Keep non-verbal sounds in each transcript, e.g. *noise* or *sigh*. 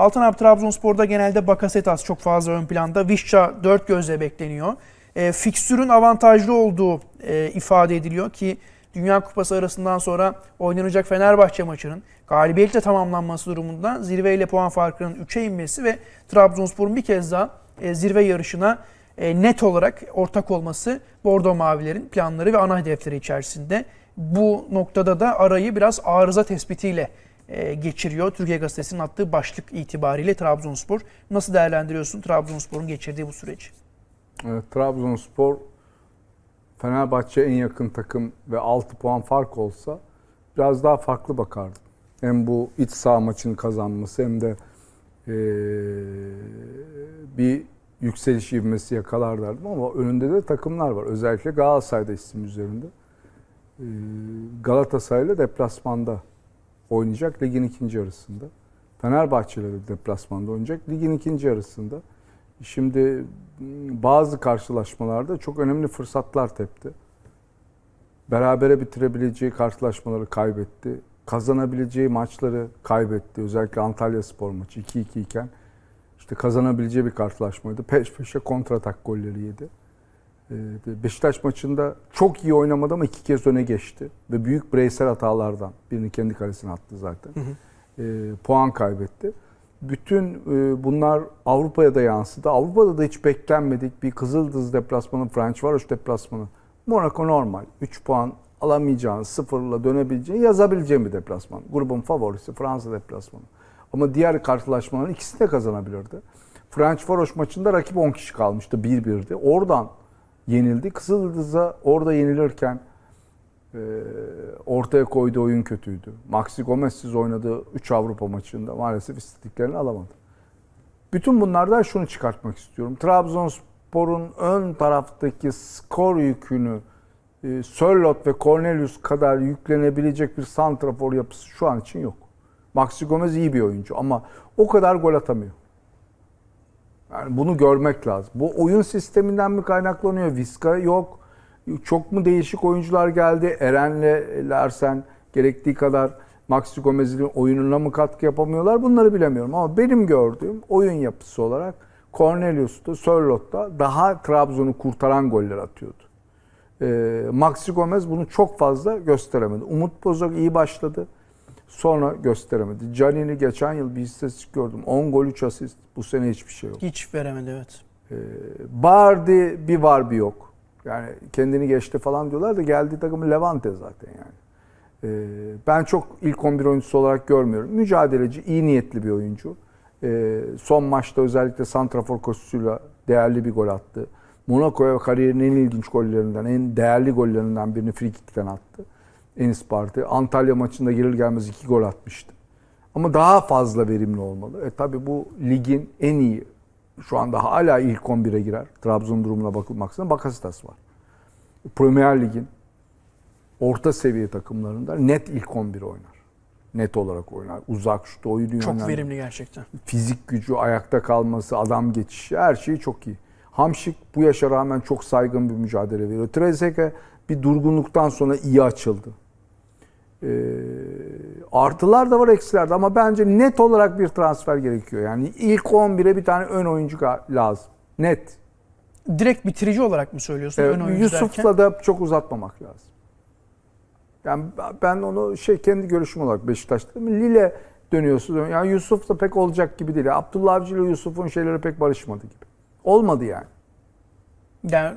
Altan abi Trabzonspor'da genelde Bakasetas çok fazla ön planda. Vişça dört gözle bekleniyor. E, fikstürün avantajlı olduğu e, ifade ediliyor ki Dünya Kupası arasından sonra oynanacak Fenerbahçe maçının galibiyetle tamamlanması durumunda zirveyle puan farkının 3'e inmesi ve Trabzonspor'un bir kez daha e, zirve yarışına e, net olarak ortak olması Bordo Mavilerin planları ve ana hedefleri içerisinde. Bu noktada da arayı biraz arıza tespitiyle geçiriyor. Türkiye Gazetesi'nin attığı başlık itibariyle Trabzonspor. Nasıl değerlendiriyorsun Trabzonspor'un geçirdiği bu süreci? Evet, Trabzonspor Fenerbahçe en yakın takım ve 6 puan fark olsa biraz daha farklı bakardım. Hem bu iç saha maçını kazanması hem de eee, bir yükseliş ivmesi yakalar derdim ama önünde de takımlar var. Özellikle Galatasaray'da isim üzerinde. Eee, Galatasaray'la deplasmanda oynayacak ligin ikinci yarısında. Fenerbahçe'yle de deplasmanda oynayacak ligin ikinci yarısında. Şimdi m, bazı karşılaşmalarda çok önemli fırsatlar tepti. Berabere bitirebileceği karşılaşmaları kaybetti. Kazanabileceği maçları kaybetti. Özellikle Antalya Spor maçı 2-2 iken işte kazanabileceği bir karşılaşmaydı. Peş peşe kontratak golleri yedi. Ee, Beşiktaş maçında çok iyi oynamadı ama iki kez öne geçti. Ve büyük bireysel hatalardan birini kendi kalesine attı zaten. Ee, puan kaybetti. Bütün e, bunlar Avrupa'ya da yansıdı. Avrupa'da da hiç beklenmedik bir Kızıldız deplasmanı, Fenerbahçe deplasmanı. Monaco normal. 3 puan alamayacağın, sıfırla dönebileceğin, yazabileceğin bir deplasman. Grubun favorisi Fransa deplasmanı. Ama diğer karşılaşmaların ikisini de kazanabilirdi. Fenerbahçe maçında rakip 10 kişi kalmıştı. 1-1'di. Oradan yenildi. Kızıldız'a orada yenilirken e, ortaya koyduğu oyun kötüydü. Maxi Gomez'siz oynadığı 3 Avrupa maçında maalesef istediklerini alamadı. Bütün bunlardan şunu çıkartmak istiyorum. Trabzonspor'un ön taraftaki skor yükünü e, Sörlot ve Cornelius kadar yüklenebilecek bir santrafor yapısı şu an için yok. Maxi Gomez iyi bir oyuncu ama o kadar gol atamıyor. Yani bunu görmek lazım. Bu oyun sisteminden mi kaynaklanıyor? Viska yok. Çok mu değişik oyuncular geldi? Eren'le Larsen gerektiği kadar Maxi Gomez'in oyununa mı katkı yapamıyorlar? Bunları bilemiyorum. Ama benim gördüğüm oyun yapısı olarak Cornelius'ta, Sörlot'ta daha Trabzon'u kurtaran goller atıyordu. Ee, Maxi Gomez bunu çok fazla gösteremedi. Umut Bozok iyi başladı. Sonra gösteremedi. Canini geçen yıl bir istatistik gördüm. 10 gol 3 asist. Bu sene hiçbir şey yok. Hiç veremedi evet. Ee, Bardi bir var bir yok. Yani kendini geçti falan diyorlar da geldiği takım Levante zaten yani. Ee, ben çok ilk 11 oyuncusu olarak görmüyorum. Mücadeleci, iyi niyetli bir oyuncu. Ee, son maçta özellikle Santrafor koşusuyla değerli bir gol attı. Monaco'ya kariyerinin en ilginç gollerinden, en değerli gollerinden birini frikikten attı. Enis Parti. Antalya maçında gelir gelmez iki gol atmıştı. Ama daha fazla verimli olmalı. E tabi bu ligin en iyi şu anda hala ilk 11'e girer. Trabzon durumuna bakılmaksızın Bakasitas var. Premier Lig'in orta seviye takımlarında net ilk 11 oynar. Net olarak oynar. Uzak şutu, oyunu Çok yönlendirme. verimli gerçekten. Fizik gücü, ayakta kalması, adam geçişi her şeyi çok iyi. Hamşik bu yaşa rağmen çok saygın bir mücadele veriyor. Trezeguet bir durgunluktan sonra iyi açıldı. Ee, artılar da var eksiler de ama bence net olarak bir transfer gerekiyor. Yani ilk 11'e bir tane ön oyuncu lazım. Net. Direkt bitirici olarak mı söylüyorsun? Evet, ön oyuncu derken? Yusuf'la da çok uzatmamak lazım. Yani ben onu şey kendi görüşüm olarak Beşiktaş'ta? Lille dönüyorsun. Yani Yusuf da pek olacak gibi değil. Abdullah Avcı ile Yusuf'un şeyleri pek barışmadı gibi. Olmadı yani. Yani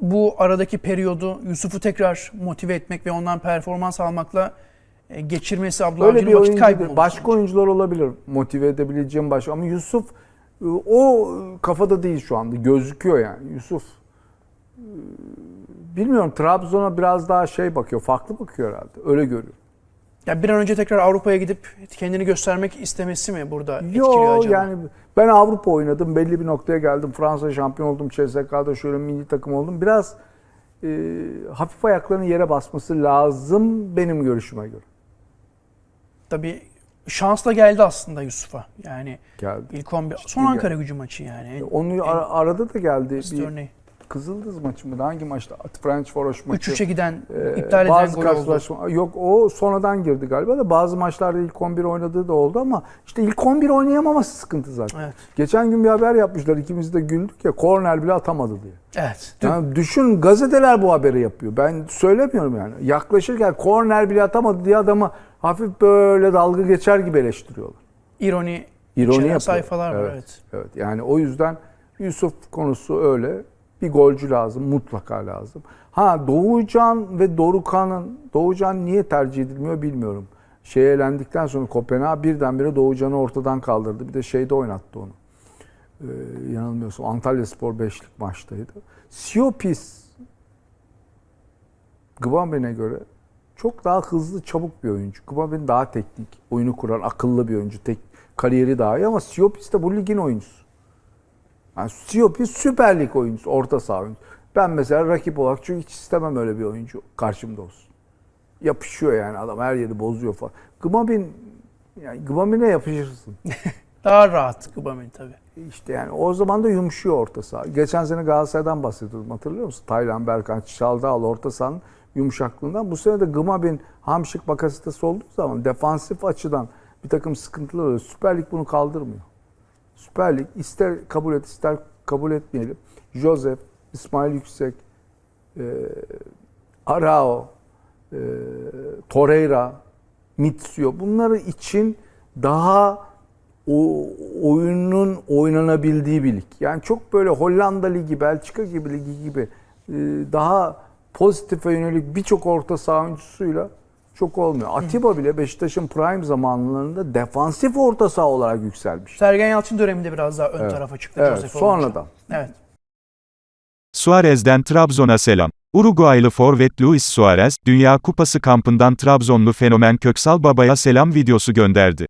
bu aradaki periyodu Yusuf'u tekrar motive etmek ve ondan performans almakla e, geçirmesi Abdullah Öyle Avcı'nın bir vakit kaybı oldu Başka bence. oyuncular olabilir motive edebileceğim başka. Ama Yusuf e, o kafada değil şu anda. Gözüküyor yani. Yusuf e, bilmiyorum Trabzon'a biraz daha şey bakıyor. Farklı bakıyor herhalde. Öyle görüyorum. Ya bir an önce tekrar Avrupa'ya gidip kendini göstermek istemesi mi burada etkiliyor Yo acaba? yani ben Avrupa oynadım. Belli bir noktaya geldim. Fransa şampiyon oldum. CSK'da şöyle milli takım oldum. Biraz e, hafif ayaklarının yere basması lazım benim görüşüme göre. Tabii şansla geldi aslında Yusuf'a. Yani Geldi. ilk 11 son. Ankara gücü maçı yani. En Onu ara- arada da geldi. Bir, örneği. Kızıldız maçı mı? Hangi maçta? French Foroş maçı. 3-3'e giden Ee, iptal edilen bazı gol oldu. yok o sonradan girdi galiba da bazı maçlarda ilk 11 oynadığı da oldu ama işte ilk 11 oynayamaması sıkıntı zaten. Evet. Geçen gün bir haber yapmışlar ikimiz de güldük ya korner bile atamadı diye. Evet. Yani düşün gazeteler bu haberi yapıyor. Ben söylemiyorum yani. Yaklaşırken korner bile atamadı diye adamı hafif böyle dalga geçer gibi eleştiriyorlar. ironi, İroni yapıyor. sayfalar var. Evet. Evet. Evet yani o yüzden Yusuf konusu öyle. Bir golcü lazım, mutlaka lazım. Ha Doğucan ve Dorukan'ın, Doğucan niye tercih edilmiyor bilmiyorum. Şey elendikten sonra Kopenhag birdenbire Doğucan'ı ortadan kaldırdı. Bir de şeyde oynattı onu. Ee, yanılmıyorsam Antalya Spor beşlik maçtaydı. Siopis Gvaben'e göre çok daha hızlı, çabuk bir oyuncu. Gvaben daha teknik, oyunu kuran, akıllı bir oyuncu. Tek, kariyeri daha iyi ama Siopis de bu ligin oyuncusu. Yani Siopis Süper Lig oyuncusu, orta saha oyuncusu. Ben mesela rakip olarak çünkü hiç istemem öyle bir oyuncu karşımda olsun. Yapışıyor yani adam her yeri bozuyor falan. Gvaben yani Gvaben'e yapışırsın. *laughs* Daha rahat Gbamin tabii. İşte yani o zaman da yumuşuyor orta saha. Geçen sene Galatasaray'dan bahsediyordum hatırlıyor musun? Taylan, Berkan, Çaldağlı orta sahanın yumuşaklığından. Bu sene de Gmabin, Hamşik, Bakasitas olduğu zaman defansif açıdan bir takım sıkıntılar oluyor. Süper Lig bunu kaldırmıyor. Süper Lig ister kabul et ister kabul etmeyelim. Joseph, İsmail Yüksek, e, Arao, e, Torreira, Mitsio bunları için daha o oyunun oynanabildiği bir lig. Yani çok böyle Hollanda Ligi, Belçika gibi ligi gibi e, daha pozitife yönelik birçok orta saha oyuncusuyla çok olmuyor. Atiba bile Beşiktaş'ın prime zamanlarında defansif orta saha olarak yükselmiş. Sergen Yalçın döneminde biraz daha ön Evet. tarafa çıktı. Evet, Josef sonradan. Evet. Suarez'den Trabzon'a selam. Uruguaylı forvet Luis Suarez, Dünya Kupası kampından Trabzonlu fenomen Köksal Baba'ya selam videosu gönderdi.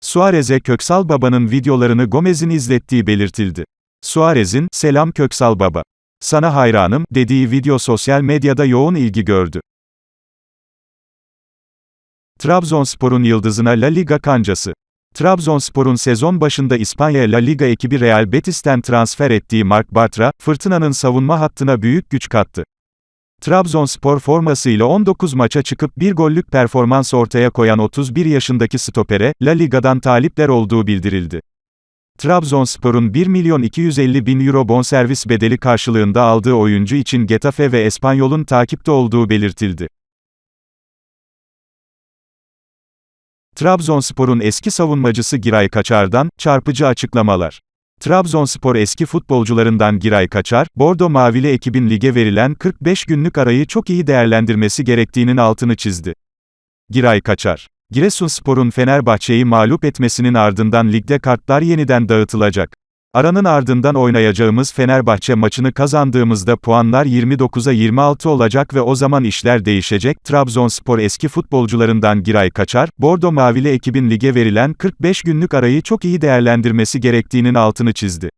Suarez'e Köksal Baba'nın videolarını Gomez'in izlettiği belirtildi. Suarez'in, selam Köksal Baba. Sana hayranım, dediği video sosyal medyada yoğun ilgi gördü. Trabzonspor'un yıldızına La Liga kancası. Trabzonspor'un sezon başında İspanya La Liga ekibi Real Betis'ten transfer ettiği Marc Bartra, Fırtına'nın savunma hattına büyük güç kattı. Trabzonspor formasıyla 19 maça çıkıp bir gollük performans ortaya koyan 31 yaşındaki stopere, La Liga'dan talipler olduğu bildirildi. Trabzonspor'un 1 milyon 250 bin euro bonservis bedeli karşılığında aldığı oyuncu için Getafe ve Espanyol'un takipte olduğu belirtildi. Trabzonspor'un eski savunmacısı Giray Kaçar'dan, çarpıcı açıklamalar. Trabzonspor eski futbolcularından Giray Kaçar, Bordo Mavili ekibin lige verilen 45 günlük arayı çok iyi değerlendirmesi gerektiğinin altını çizdi. Giray Kaçar Giresunspor'un Fenerbahçe'yi mağlup etmesinin ardından ligde kartlar yeniden dağıtılacak. Aranın ardından oynayacağımız Fenerbahçe maçını kazandığımızda puanlar 29'a 26 olacak ve o zaman işler değişecek. Trabzonspor eski futbolcularından Giray Kaçar, Bordo Mavili ekibin lige verilen 45 günlük arayı çok iyi değerlendirmesi gerektiğinin altını çizdi.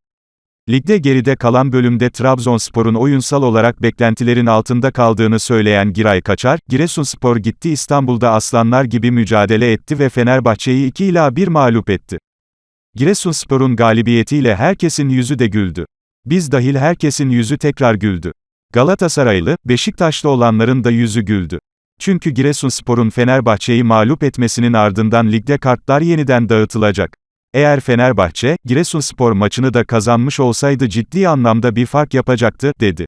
Ligde geride kalan bölümde Trabzonspor'un oyunsal olarak beklentilerin altında kaldığını söyleyen Giray Kaçar, Giresunspor gitti İstanbul'da aslanlar gibi mücadele etti ve Fenerbahçe'yi 2 ila 1 mağlup etti. Giresunspor'un galibiyetiyle herkesin yüzü de güldü. Biz dahil herkesin yüzü tekrar güldü. Galatasaraylı, Beşiktaşlı olanların da yüzü güldü. Çünkü Giresunspor'un Fenerbahçe'yi mağlup etmesinin ardından ligde kartlar yeniden dağıtılacak. Eğer Fenerbahçe, Giresunspor maçını da kazanmış olsaydı ciddi anlamda bir fark yapacaktı, dedi.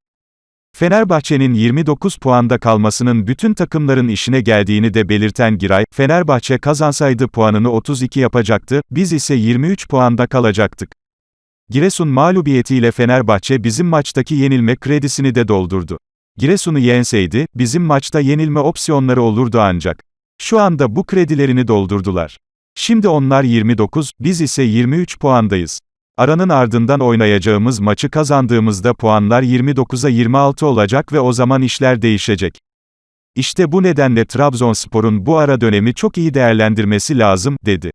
Fenerbahçe'nin 29 puanda kalmasının bütün takımların işine geldiğini de belirten Giray, Fenerbahçe kazansaydı puanını 32 yapacaktı, biz ise 23 puanda kalacaktık. Giresun mağlubiyetiyle Fenerbahçe bizim maçtaki yenilme kredisini de doldurdu. Giresun'u yenseydi, bizim maçta yenilme opsiyonları olurdu ancak. Şu anda bu kredilerini doldurdular. Şimdi onlar 29, biz ise 23 puandayız. Aranın ardından oynayacağımız maçı kazandığımızda puanlar 29'a 26 olacak ve o zaman işler değişecek. İşte bu nedenle Trabzonspor'un bu ara dönemi çok iyi değerlendirmesi lazım, dedi.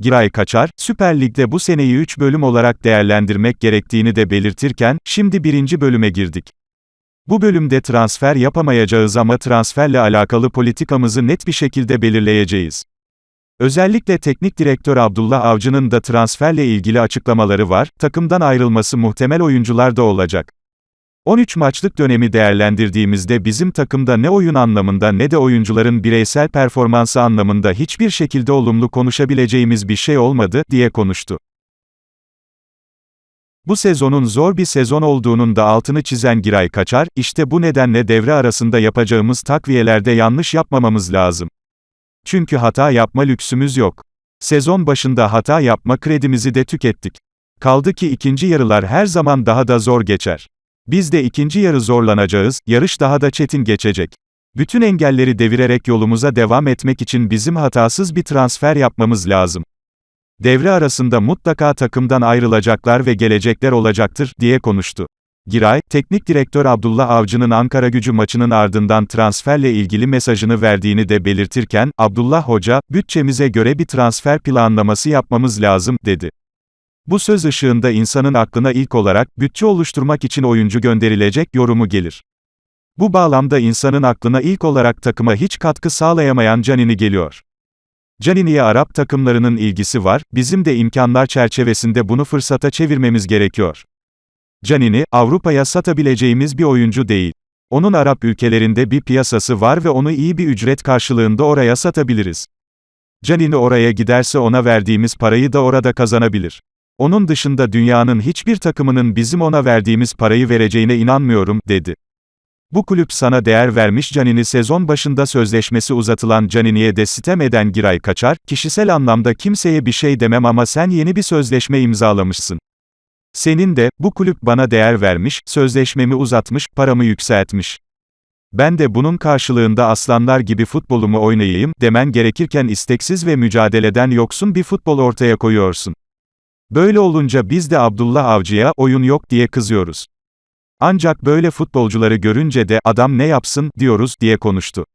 Giray Kaçar, Süper Lig'de bu seneyi 3 bölüm olarak değerlendirmek gerektiğini de belirtirken, şimdi birinci bölüme girdik. Bu bölümde transfer yapamayacağız ama transferle alakalı politikamızı net bir şekilde belirleyeceğiz. Özellikle teknik direktör Abdullah Avcı'nın da transferle ilgili açıklamaları var, takımdan ayrılması muhtemel oyuncular da olacak. 13 maçlık dönemi değerlendirdiğimizde bizim takımda ne oyun anlamında ne de oyuncuların bireysel performansı anlamında hiçbir şekilde olumlu konuşabileceğimiz bir şey olmadı, diye konuştu. Bu sezonun zor bir sezon olduğunun da altını çizen Giray Kaçar, işte bu nedenle devre arasında yapacağımız takviyelerde yanlış yapmamamız lazım. Çünkü hata yapma lüksümüz yok. Sezon başında hata yapma kredimizi de tükettik. Kaldı ki ikinci yarılar her zaman daha da zor geçer. Biz de ikinci yarı zorlanacağız, yarış daha da çetin geçecek. Bütün engelleri devirerek yolumuza devam etmek için bizim hatasız bir transfer yapmamız lazım. Devre arasında mutlaka takımdan ayrılacaklar ve gelecekler olacaktır, diye konuştu. Giray, teknik direktör Abdullah Avcı'nın Ankara gücü maçının ardından transferle ilgili mesajını verdiğini de belirtirken, Abdullah Hoca, bütçemize göre bir transfer planlaması yapmamız lazım, dedi. Bu söz ışığında insanın aklına ilk olarak, bütçe oluşturmak için oyuncu gönderilecek, yorumu gelir. Bu bağlamda insanın aklına ilk olarak takıma hiç katkı sağlayamayan Canini geliyor. Canini'ye Arap takımlarının ilgisi var, bizim de imkanlar çerçevesinde bunu fırsata çevirmemiz gerekiyor. Canini, Avrupa'ya satabileceğimiz bir oyuncu değil. Onun Arap ülkelerinde bir piyasası var ve onu iyi bir ücret karşılığında oraya satabiliriz. Canini oraya giderse ona verdiğimiz parayı da orada kazanabilir. Onun dışında dünyanın hiçbir takımının bizim ona verdiğimiz parayı vereceğine inanmıyorum, dedi. Bu kulüp sana değer vermiş Canini sezon başında sözleşmesi uzatılan Canini'ye de sitem eden Giray Kaçar, kişisel anlamda kimseye bir şey demem ama sen yeni bir sözleşme imzalamışsın. Senin de, bu kulüp bana değer vermiş, sözleşmemi uzatmış, paramı yükseltmiş. Ben de bunun karşılığında aslanlar gibi futbolumu oynayayım, demen gerekirken isteksiz ve mücadeleden yoksun bir futbol ortaya koyuyorsun. Böyle olunca biz de Abdullah Avcı'ya, oyun yok diye kızıyoruz. Ancak böyle futbolcuları görünce de, adam ne yapsın, diyoruz, diye konuştu.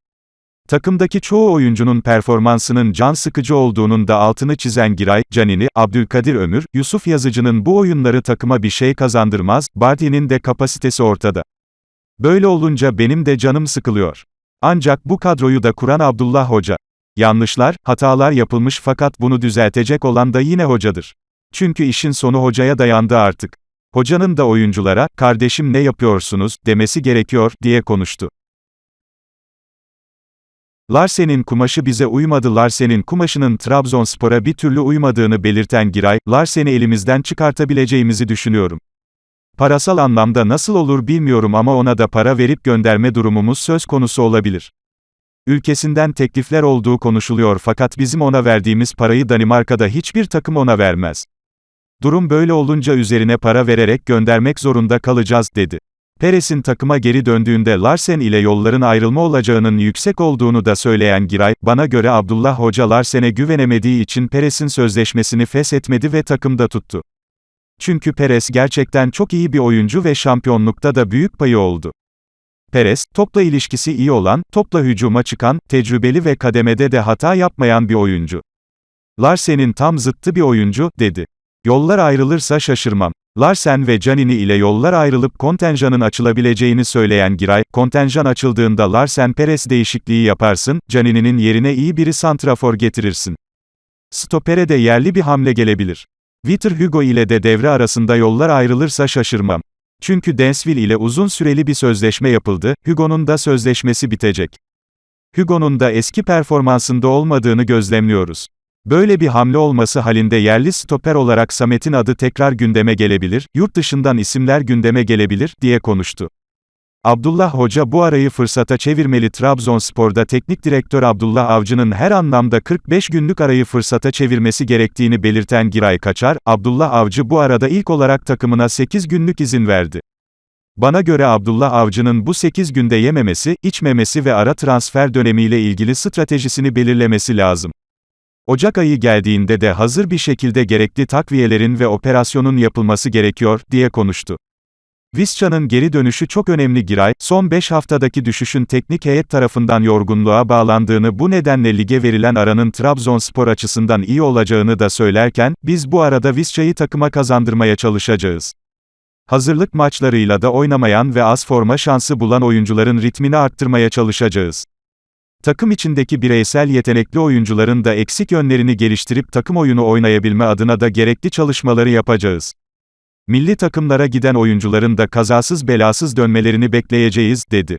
Takımdaki çoğu oyuncunun performansının can sıkıcı olduğunun da altını çizen Giray, Canini, Abdülkadir Ömür, Yusuf Yazıcı'nın bu oyunları takıma bir şey kazandırmaz, Bardi'nin de kapasitesi ortada. Böyle olunca benim de canım sıkılıyor. Ancak bu kadroyu da kuran Abdullah Hoca. Yanlışlar, hatalar yapılmış fakat bunu düzeltecek olan da yine hocadır. Çünkü işin sonu hocaya dayandı artık. Hocanın da oyunculara, kardeşim ne yapıyorsunuz, demesi gerekiyor, diye konuştu. Larsen'in kumaşı bize uymadı Larsen'in kumaşının Trabzonspor'a bir türlü uymadığını belirten Giray, Larsen'i elimizden çıkartabileceğimizi düşünüyorum. Parasal anlamda nasıl olur bilmiyorum ama ona da para verip gönderme durumumuz söz konusu olabilir. Ülkesinden teklifler olduğu konuşuluyor fakat bizim ona verdiğimiz parayı Danimarka'da hiçbir takım ona vermez. Durum böyle olunca üzerine para vererek göndermek zorunda kalacağız, dedi. Peres'in takıma geri döndüğünde Larsen ile yolların ayrılma olacağının yüksek olduğunu da söyleyen Giray, bana göre Abdullah Hoca Larsen'e güvenemediği için Peres'in sözleşmesini feshetmedi ve takımda tuttu. Çünkü Peres gerçekten çok iyi bir oyuncu ve şampiyonlukta da büyük payı oldu. Peres, topla ilişkisi iyi olan, topla hücuma çıkan, tecrübeli ve kademede de hata yapmayan bir oyuncu. Larsen'in tam zıttı bir oyuncu, dedi. Yollar ayrılırsa şaşırmam. Larsen ve Canini ile yollar ayrılıp kontenjanın açılabileceğini söyleyen Giray, kontenjan açıldığında Larsen Perez değişikliği yaparsın, Canini'nin yerine iyi biri santrafor getirirsin. Stopere de yerli bir hamle gelebilir. Victor Hugo ile de devre arasında yollar ayrılırsa şaşırmam. Çünkü Densville ile uzun süreli bir sözleşme yapıldı, Hugo'nun da sözleşmesi bitecek. Hugo'nun da eski performansında olmadığını gözlemliyoruz. Böyle bir hamle olması halinde yerli stoper olarak Samet'in adı tekrar gündeme gelebilir, yurt dışından isimler gündeme gelebilir, diye konuştu. Abdullah Hoca bu arayı fırsata çevirmeli Trabzonspor'da teknik direktör Abdullah Avcı'nın her anlamda 45 günlük arayı fırsata çevirmesi gerektiğini belirten Giray Kaçar, Abdullah Avcı bu arada ilk olarak takımına 8 günlük izin verdi. Bana göre Abdullah Avcı'nın bu 8 günde yememesi, içmemesi ve ara transfer dönemiyle ilgili stratejisini belirlemesi lazım. Ocak ayı geldiğinde de hazır bir şekilde gerekli takviyelerin ve operasyonun yapılması gerekiyor, diye konuştu. Visca'nın geri dönüşü çok önemli Giray, son 5 haftadaki düşüşün teknik heyet tarafından yorgunluğa bağlandığını bu nedenle lige verilen aranın Trabzonspor açısından iyi olacağını da söylerken, biz bu arada Visca'yı takıma kazandırmaya çalışacağız. Hazırlık maçlarıyla da oynamayan ve az forma şansı bulan oyuncuların ritmini arttırmaya çalışacağız. Takım içindeki bireysel yetenekli oyuncuların da eksik yönlerini geliştirip takım oyunu oynayabilme adına da gerekli çalışmaları yapacağız. Milli takımlara giden oyuncuların da kazasız belasız dönmelerini bekleyeceğiz, dedi.